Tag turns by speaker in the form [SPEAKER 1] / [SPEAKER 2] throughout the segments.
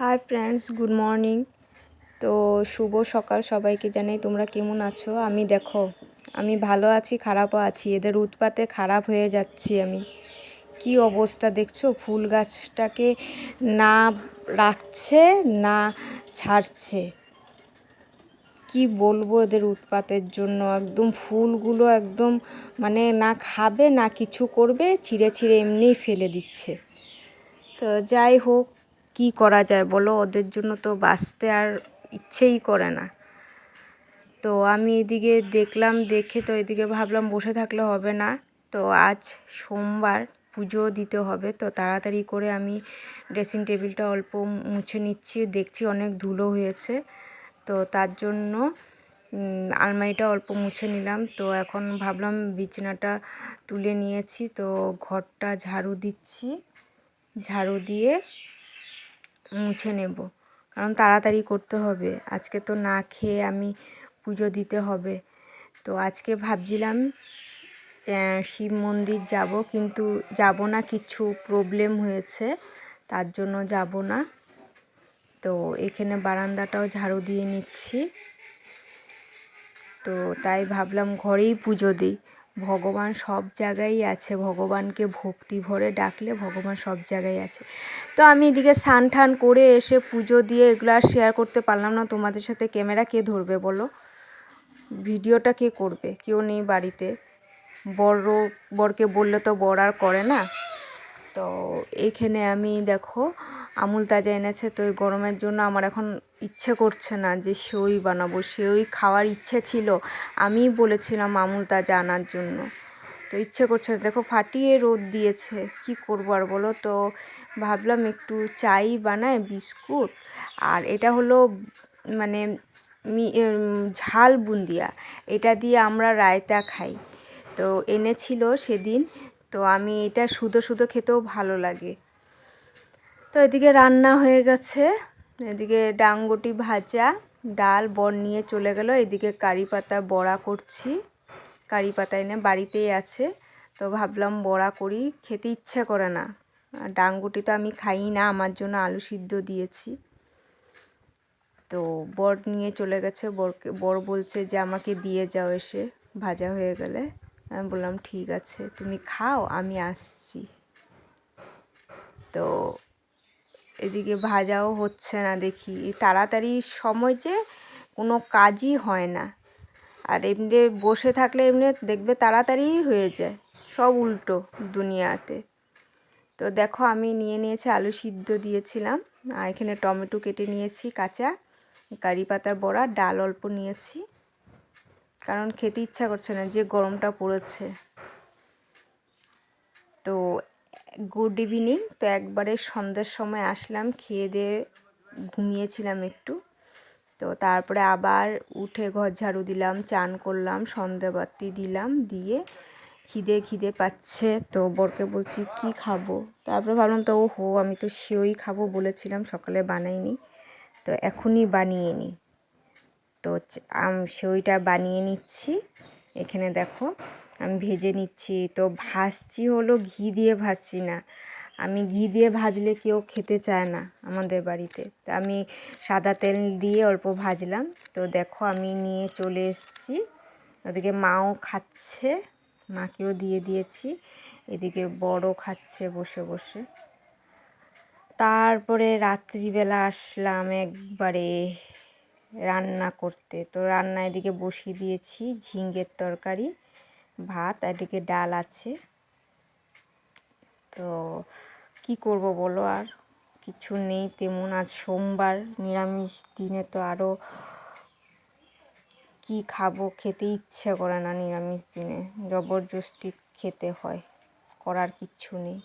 [SPEAKER 1] Hi friends, good morning. তো শুভ সকাল সবাইকে জানাই, তোমরা কেমন আছো? আমি দেখো, আমি ভালো আছি, খারাপও আছি। এদের উৎপাতে খারাপ হয়ে যাচ্ছি আমি। কি অবস্থা দেখছ? ফুল গাছটাকে না রাখছে, না ছাড়ছে। কি বলব এদের উৎপাতের জন্য? একদম ফুলগুলো একদম মানে না খাবে, না কিছু করবে, ছিঁড়ে ছিঁড়ে এমনিই ফেলে দিচ্ছে। তো যাই হোক কি করা যায় বলো? ওদের জন্য তো বাঁচতে আর ইচ্ছেই করে না। তো আমি এদিকে দেখলাম, দেখে তো এদিকে ভাবলাম বসে থাকলে হবে না। তো আজ সোমবার পুজো দিতে হবে, তো তাড়াতাড়ি করে আমি ড্রেসিং টেবিলটা অল্প মুছে নিচ্ছি। দেখছি অনেক ধুলো হয়েছে, তো তার জন্য আলমারিটা অল্প মুছে নিলাম। তো এখন ভাবলাম বিছানাটা তুলে নিয়েছি, তো ঘরটা ঝাড়ু দিচ্ছি। ঝাড়ু দিয়ে মুছে নেব। কারণ তাড়াতাড়ি করতে হবে। আজকে তো না খেয়ে আমি পুজো দিতে হবে। তো আজকে ভাবছিলাম শিব মন্দির যাব, কিন্তু যাব না, কিছু প্রবলেম হয়েছে, তার জন্য যাব না। তো এখানে বারান্দাটাও ঝাড়ু দিয়ে নিচ্ছি। তো তাই ভাবলাম ঘরেই পুজো দিই। ভগবান সব জায়গায় আছে। ভগবানকে ভক্তি ভরে ডাকলে ভগবান সব জায়গায় আছে। তো আমি এদিকে স্নান ঠান করে এসে পুজো দিয়ে এগুলো আর শেয়ার করতে পারলাম না। তোমাদের সাথে ক্যামেরা কে ধরবে বলো? ভিডিওটা কে করবে? কেউ নেই বাড়িতে। বড় বরকে বললে তো বর আর করে না। তো এখানে আমি দেখো আমুল তাজা এনেছে, তো এই গরমের জন্য আমার এখন ইচ্ছে করছে না যে সেওই বানাবো। সেওই খাওয়ার ইচ্ছে ছিল আমি বলেছিলাম আমুল তাজা আনার জন্য। তো ইচ্ছে করছে না। দেখো, ফাটিয়ে রোদ দিয়েছে, কি করব আর বলো তো? ভাবলাম একটু চাই বানায় বিস্কুট, আর এটা হলো মানে মি ঝাল বুন্দিয়া। এটা দিয়ে আমরা রায়তা খাই। তো এনেছিল সেদিন, তো আমি এটা শুধু শুধু খেতেও ভালো লাগে। তো এদিকে রান্না হয়ে গেছে। এদিকে ডাঙ্গটি ভাজা, ডাল, বর নিয়ে চলে গেল। এদিকে কারি পাতা বড়া করছি। কারি পাতা এনে বাড়িতেই আছে। তো ভাবলাম বড়া করি, খেতে ইচ্ছা করে না। ডাঙ্গুটি তো আমি খাই না, আমার জন্য আলু সিদ্ধ দিয়েছি। তো বর নিয়ে চলে গেছে। বরকে, বর বলছে যে আমাকে দিয়ে যাও এসে, ভাজা হয়ে গেলে। আমি বললাম, ঠিক আছে, তুমি খাও, আমি আসছি। তো এদিকে ভাজাও হচ্ছে না দেখি। তাড়াতাড়ি সময় যে কোনো কাজই হয় না। আর এমনি বসে থাকলে এমনি দেখবে তাড়াতাড়িই হয়ে যায়, সব উল্টো দুনিয়াতে। তো দেখো আমি নিয়ে নিয়েছি আলু সিদ্ধ দিয়েছিলাম, আর এখানে টমেটো কেটে নিয়েছি, কাঁচা কারি পাতার বড়া, ডাল অল্প নিয়েছি। কারণ খেতে ইচ্ছা করছে না, যে গরমটা পড়েছে। তো গুড ইভিনিং তো একবারে সন্ধ্যের সময় আসলাম, খেয়ে দিয়ে ঘুমিয়েছিলাম একটু। তো তারপরে আবার উঠে ঘর ঝাড়ু দিলাম, চান করলাম সন্ধ্যাবাতি দিলাম, দিয়ে খিদে খিদে পাচ্ছে। তো বরকে বলছি, কি খাব? তারপরে ভাবলাম, তো ও হো আমি তো সেওই খাব বলেছিলাম, সকালে বানাইনি। তো এখনই বানিয়ে নিই তো সেওইটা বানিয়ে নিচ্ছি। এখানে দেখো আমি ভেজে নিচ্ছি। তো ভাজছি হলো ঘি দিয়ে ভাজছি না। আমি ঘি দিয়ে ভাজলে কেউ খেতে চায় না আমাদের বাড়িতে। তা আমি সাদা তেল দিয়ে অল্প ভাজলাম। তো দেখো আমি নিয়ে চলে এসেছি। ওদিকে মাও খাচ্ছে, মাকেও দিয়ে দিয়েছি। এদিকে বড় খাচ্ছে বসে বসে। তারপরে রাত্রিবেলা আসলাম একবারে রান্না করতে। তো রান্না এদিকে বসিয়ে দিয়েছি ঝিঙ্গের তরকারি। ভাত, এদিকে ডাল আছে। তো কি করব বলো আর? কিছু নেই তেমন, আজ সোমবার, নিরামিষ দিনে তো আরও কি খাব খেতে ইচ্ছে করে না নিরামিষ দিনে। জবরদস্তি খেতে হয়, করার কিচ্ছু নেই।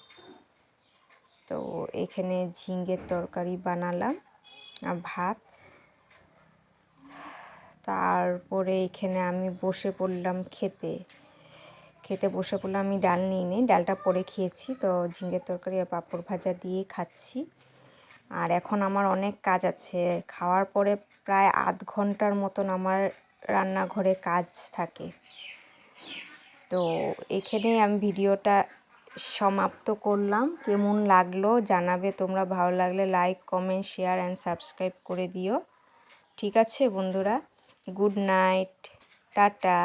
[SPEAKER 1] তো এখানে ঝিঙ্গের তরকারি বানালাম, আর ভাত। তারপরে এখানে আমি বসে পড়লাম খেতে। খেতে বসে পড়লাম আমি ডাল নিয়ে নিই ডালটা পরে খেয়েছি, তো ঝিঙ্গের তরকারি আর পাঁপড় ভাজা দিয়ে খাচ্ছি। আর এখন আমার অনেক কাজ আছে। খাওয়ার পরে প্রায় আধ ঘণ্টার মতন আমার রান্নাঘরে কাজ থাকে। তো এখানে আমি ভিডিওটা সমাপ্ত করলাম। কেমন লাগল জানাবে তোমরা, ভালো লাগলে like comment share and subscribe করে দিও। ঠিক আছে বন্ধুরা গুড নাইট টাটা।